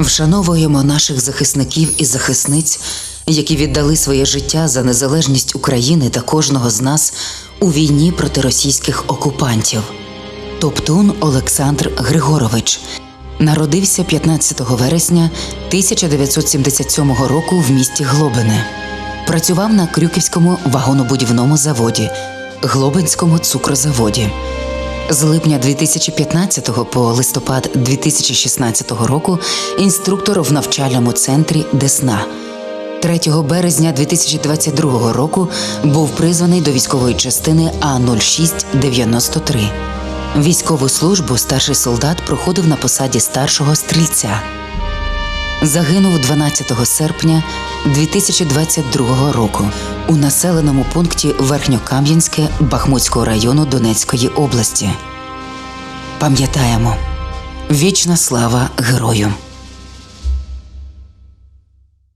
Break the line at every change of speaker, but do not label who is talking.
Вшановуємо наших захисників і захисниць, які віддали своє життя за незалежність України та кожного з нас у війні проти російських окупантів. Топтун Олександр Григорович народився 15 вересня 1977 року в місті Глобине. Працював на Крюківському вагонобудівному заводі, Глобинському цукрозаводі. З липня 2015 по листопад 2016 року інструктор в навчальному центрі Десна. 3 березня 2022 року був призваний до військової частини А0693. Військову службу старший солдат проходив на посаді старшого стрільця. Загинув 12 серпня 2022 року у населеному пункті Верхньокам'янське Бахмутського району Донецької області. Пам'ятаємо вічна слава герою!